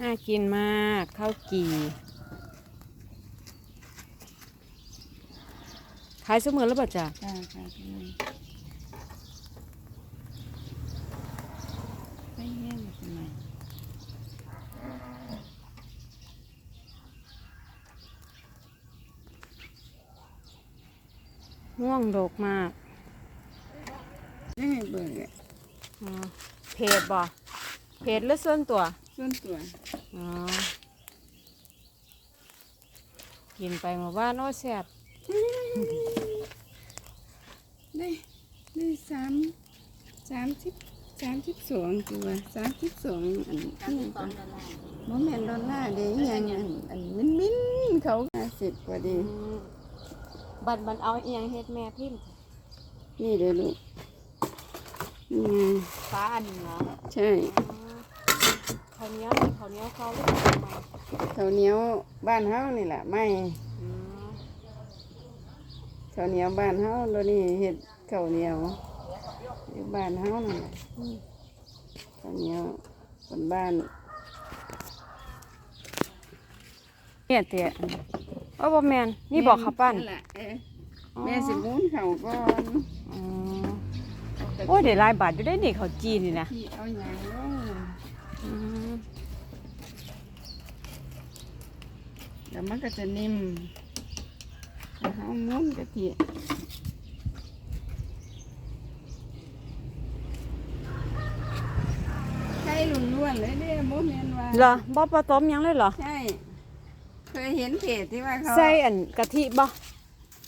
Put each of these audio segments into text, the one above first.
น่ากินมากข้าวกีขายเสมอแล้วป่ะจ๊ะค่ะค่ะทำไมไม่แห้งทำไมง่วงดกมากยังไงเบิ่อะอ๋อเพจบ่เพจหรือส่วนตัว ส่วนตัวอ๋อกินไปหมาบ้านโอ้แซ่บได้ได้สามสามสิบสามสิบสองตัวสามสิบสองอันนี้ก่อนโมเมนดอลลาร์เด้ยังอันอันมิ้นมิ้นๆเขาห้าสิบกว่าดีบันบันเอาเอียงเฮ็ดแม่พิมพ์นี่เด้อลูกนี่ไงฟ้าอันนี้เหรอใช่ ข้าวเหนียวนี่ข้าวเหนียวเขาหรือเปล่าข้าวเหนียวบ้านเฮานี่แหละไม่อืมข้าวเหนียวบ้านเฮาโดยวนี้เฮ็ดข้าวเหนียวอยู่บ้านเฮานั่นแหละข้าวเหนียวคนบ้านเนี่ยเตี้ยโอ้บ่แม่นนี่บอกข้าวปั้นแหละเอ้ยแม่สิหมุนเขาก่อนอ๋อโอ้ยได้หลายบาทอยู่ได้นี่ข้าวจีนนี่นะที่เอาหยังลงอืม เดี๋ยวมันก็จะนิ่มแล้วเอาหมุนกะทิไข่ล้วนๆเลยเด้โมเมนว่าเหรอบ่ผสมหยังเลยเหรอ ใช่ เคยเห็นเพจที่ว่าเขาใส่อันกะทิบ่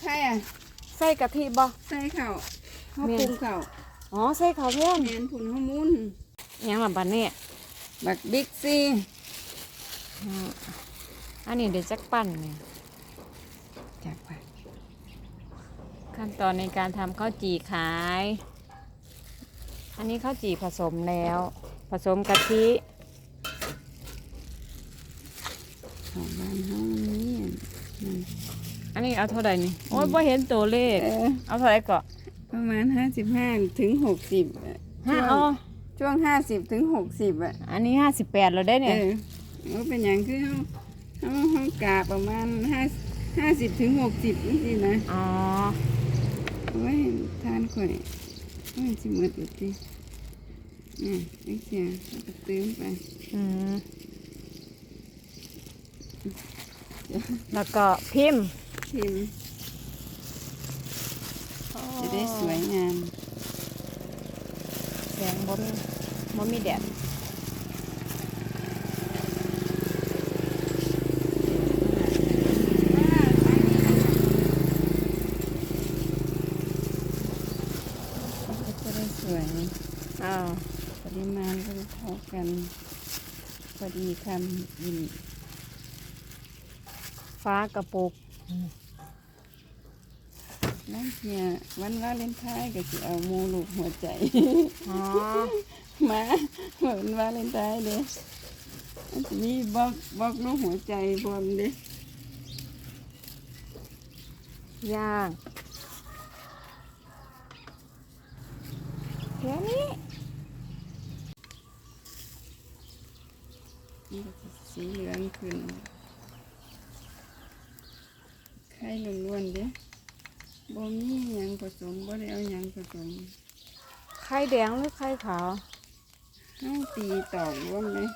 ใช่อะใส่กะทิบ่ ใส่เขาเขาแม่น ปรุงเขาอ๋อใส่ข้าวเพิ่มเห็นผุนเขามุนหยังล่ะบัดนี้บักบิ๊กซี อืมอันนี้เดี๋ยวจักปั้นเนี่ยจากไปขั้นตอนในการทำข้าวจี่ขาย อันนี้ข้าวจี่ผสมแล้ว ผสมกะทิของบ้านเขานี่นั่นอันนี้เอาเท่าไหร่นี่ โอ้ยบ่เห็นตัวเลข เออเอาเท่าไหร่ก็ประมาณห้าสิบห้าถึงหกสิบห้าช่วงอ๋อช่วงห้าสิบถึงหกสิบอะ อันนี้ห้าสิบแปดแล้วได้เอเนี่ยอเขาเป็นอย่างคือ เขาเขาเขากาประมาณห้าห้าสิบถึงหกสิบนี่สินะอ๋อเอาไว้ทานข่อยเอาไว้สิหมดอยู่ที่นี่เล็กเสียแล้วก็เติมไปอืมแล้วก็พิมพ์ทิมจะได้สวยงามแสงบ่มีบ่มีแดด ก็จะได้สวย อ้าวปริมาณก็จะเท่ากัน พอดีคำกินฟ้ากระปุกนั่นเพียวันวาเลนไทน์ก็จะเอาหมูลูกหัวใจอ๋อมาเหมือนวาเลนไทน์เด้มันจะมีบล็อกบล็อกลูกหัวใจพร้อมเด้ย่างแค่นี้ มันก็จะสีเหลืองขึ้นไข่ล้วนๆเด้บ่มีหยังผสมบ่ได้เอาหยังผสมไข่แดงหรือไข่ขาวห้าตีตอกรวมเลย